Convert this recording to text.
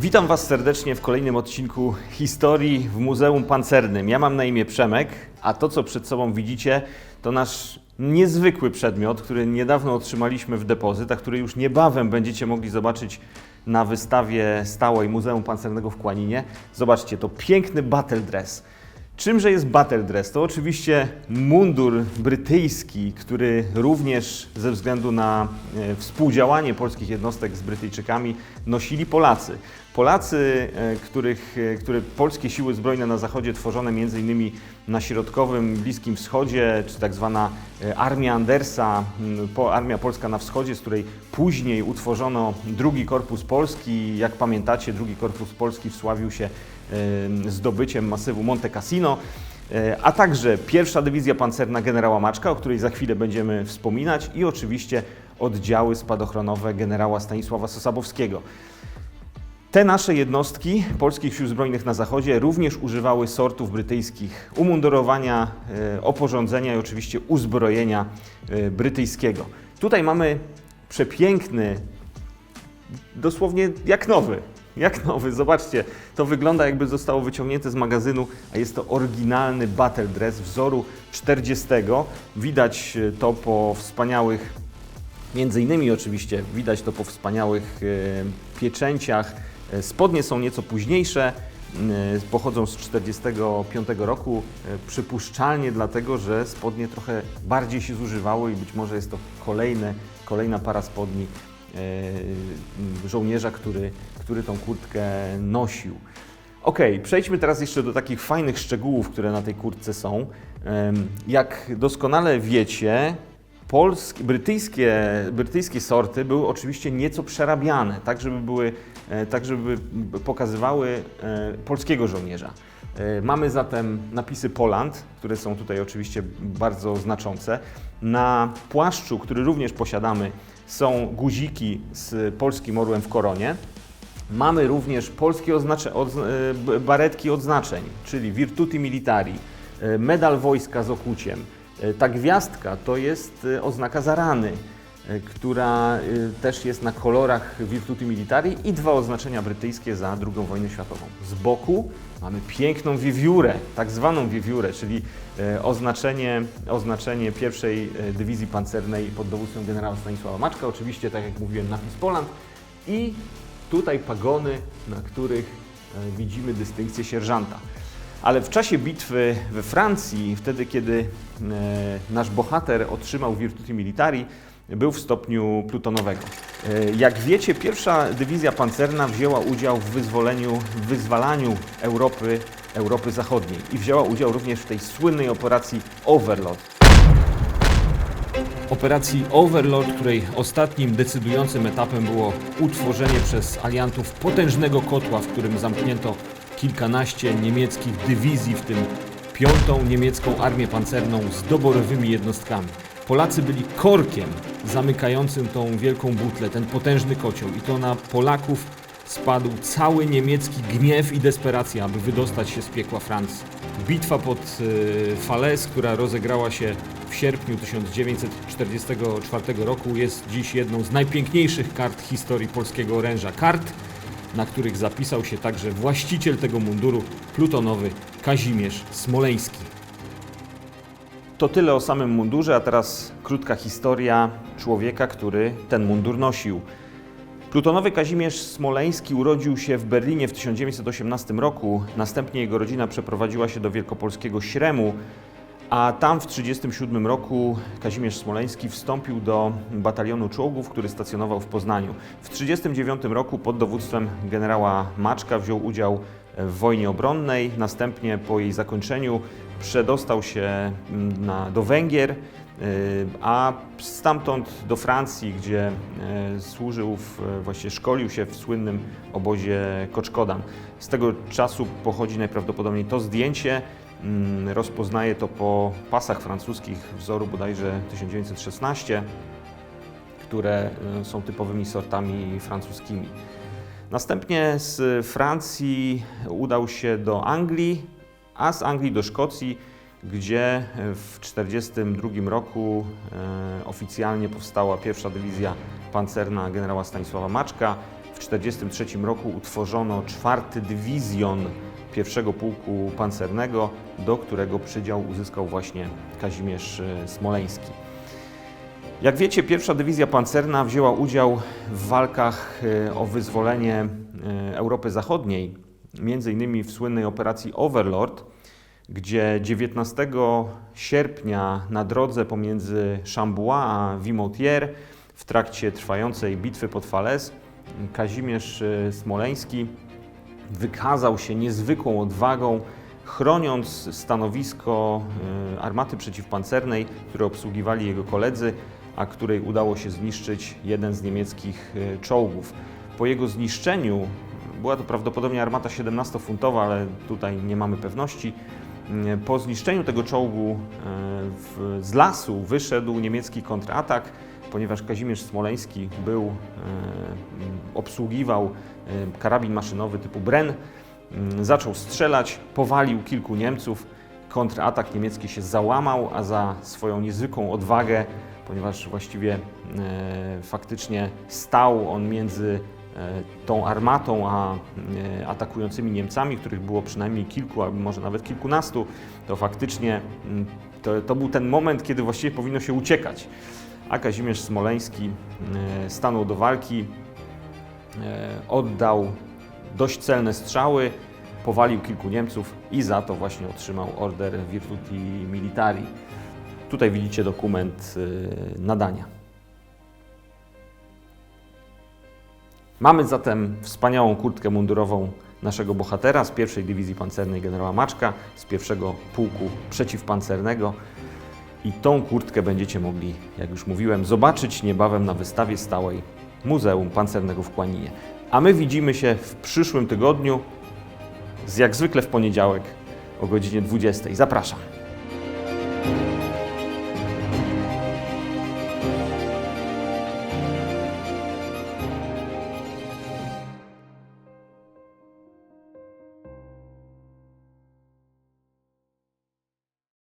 Witam Was serdecznie w kolejnym odcinku historii w Muzeum Pancernym. Ja mam na imię Przemek, a to co przed sobą widzicie to nasz niezwykły przedmiot, który niedawno otrzymaliśmy w depozyt, a który już niebawem będziecie mogli zobaczyć na wystawie stałej Muzeum Pancernego w Kłaninie. Zobaczcie, to piękny battle dress. Czymże jest battle dress? To oczywiście mundur brytyjski, który również ze względu na e, współdziałanie polskich jednostek z Brytyjczykami nosili Polacy. Polacy, e, których, e, które polskie siły zbrojne na zachodzie tworzone m.in. na środkowym Bliskim Wschodzie, czy tak zwana Armia Andersa, Armia Polska na Wschodzie, z której później utworzono drugi Korpus Polski. Jak pamiętacie, drugi Korpus Polski wsławił się zdobyciem masywu Monte Cassino. E, A także pierwsza dywizja pancerna generała Maczka, o której za chwilę będziemy wspominać, i oczywiście oddziały spadochronowe generała Stanisława Sosabowskiego. Te nasze jednostki polskich sił zbrojnych na zachodzie również używały sortów brytyjskich umundurowania, e, oporządzenia i oczywiście uzbrojenia e, brytyjskiego. Tutaj mamy przepiękny, dosłownie jak nowy. Jak nowy, zobaczcie, to wygląda jakby zostało wyciągnięte z magazynu, a jest to oryginalny battle dress wzoru 40. Widać e, to po wspaniałych Między innymi oczywiście widać to po wspaniałych e, pieczęciach. E, Spodnie są nieco późniejsze, pochodzą z 1945 roku. Przypuszczalnie dlatego, że spodnie trochę bardziej się zużywały i być może jest to kolejne, kolejna para spodni żołnierza, który, który tą kurtkę nosił. Ok, przejdźmy teraz jeszcze do takich fajnych szczegółów, które na tej kurtce są. Jak doskonale wiecie, polskie, brytyjskie, brytyjskie sorty były oczywiście nieco przerabiane, tak żeby, były, e, tak żeby pokazywały e, polskiego żołnierza. E, Mamy zatem napisy Poland, które są tutaj oczywiście bardzo znaczące. Na płaszczu, który również posiadamy, są guziki z polskim orłem w koronie. Mamy również polskie oznacze, odz, e, baretki odznaczeń, czyli Virtuti Militari, e, medal wojska z okuciem. E, Ta gwiazdka to jest oznaka za rany, e, która też jest na kolorach Virtuti Militari i dwa oznaczenia brytyjskie za II wojnę światową. Z boku mamy piękną wiewiórę, tak zwaną wiewiórę, czyli oznaczenie, oznaczenie pierwszej dywizji pancernej pod dowództwem generała Stanisława Maczka. Oczywiście, tak jak mówiłem, napis Poland i tutaj pagony, na których e, widzimy dystynkcję sierżanta. Ale w czasie bitwy we Francji, wtedy kiedy e, nasz bohater otrzymał Virtuti Militari, był w stopniu plutonowego. E, Jak wiecie, pierwsza dywizja pancerna wzięła udział w wyzwoleniu, w wyzwalaniu Europy, Europy Zachodniej i wzięła udział również w tej słynnej operacji Overlord. Operacji Overlord, której ostatnim decydującym etapem było utworzenie przez aliantów potężnego kotła, w którym zamknięto kilkanaście niemieckich dywizji, w tym piątą niemiecką armię pancerną z doborowymi jednostkami. Polacy byli korkiem zamykającym tą wielką butlę, ten potężny kocioł i to na Polaków spadł cały niemiecki gniew i desperacja, aby wydostać się z piekła Francji. Bitwa pod y, Falaise, która rozegrała się w sierpniu 1944 roku, jest dziś jedną z najpiękniejszych kart historii polskiego oręża. Kart, na których zapisał się także właściciel tego munduru, plutonowy Kazimierz Smoleński. To tyle o samym mundurze, a teraz krótka historia człowieka, który ten mundur nosił. Plutonowy Kazimierz Smoleński urodził się w Berlinie w 1918 roku. Następnie jego rodzina przeprowadziła się do wielkopolskiego Śremu, a tam w 1937 roku Kazimierz Smoleński wstąpił do batalionu czołgów, który stacjonował w Poznaniu. W 1939 roku pod dowództwem generała Maczka wziął udział w wojnie obronnej. Następnie po jej zakończeniu przedostał się mm, na, do Węgier, y, a stamtąd do Francji, gdzie y, służył, w, właściwie szkolił się w słynnym obozie Koczkodan. Z tego czasu pochodzi najprawdopodobniej to zdjęcie. Mm, Rozpoznaje to po pasach francuskich wzoru bodajże 1916, które y, są typowymi sortami francuskimi. Następnie z Francji udał się do Anglii, a z Anglii do Szkocji, gdzie w 1942 roku e, oficjalnie powstała pierwsza dywizja pancerna generała Stanisława Maczka. W 1943 roku utworzono czwarty dywizjon pierwszego pułku pancernego, do którego przydział uzyskał właśnie Kazimierz e, Smoleński. Jak wiecie, pierwsza dywizja pancerna wzięła udział w walkach e, o wyzwolenie e, Europy Zachodniej, między innymi w słynnej operacji Overlord, gdzie 19 sierpnia na drodze pomiędzy Chambois a Vimoutiers w trakcie trwającej bitwy pod Falaise Kazimierz Smoleński wykazał się niezwykłą odwagą, chroniąc stanowisko e, armaty przeciwpancernej, które obsługiwali jego koledzy, a której udało się zniszczyć jeden z niemieckich e, czołgów. Po jego zniszczeniu, była to prawdopodobnie armata 17-funtowa, ale tutaj nie mamy pewności, po zniszczeniu tego czołgu e, w, z lasu wyszedł niemiecki kontratak, ponieważ Kazimierz Smoleński był, e, obsługiwał e, karabin maszynowy typu Bren, zaczął strzelać, powalił kilku Niemców. Kontratak niemiecki się załamał, a za swoją niezwykłą odwagę, ponieważ właściwie e, faktycznie stał on między e, tą armatą a e, atakującymi Niemcami, których było przynajmniej kilku, albo może nawet kilkunastu, to faktycznie mm, to, to był ten moment, kiedy właściwie powinno się uciekać. A Kazimierz Smoleński e, stanął do walki, e, oddał dość celne strzały, powalił kilku Niemców i za to właśnie otrzymał order Virtuti Militari. Tutaj widzicie dokument e, nadania. Mamy zatem wspaniałą kurtkę mundurową naszego bohatera z pierwszej dywizji pancernej generała Maczka, z pierwszego pułku przeciwpancernego. I tą kurtkę będziecie mogli, jak już mówiłem, zobaczyć niebawem na wystawie stałej Muzeum Pancernego w Kłaninie. A my widzimy się w przyszłym tygodniu, jak zwykle w poniedziałek o godzinie 20. Zapraszam.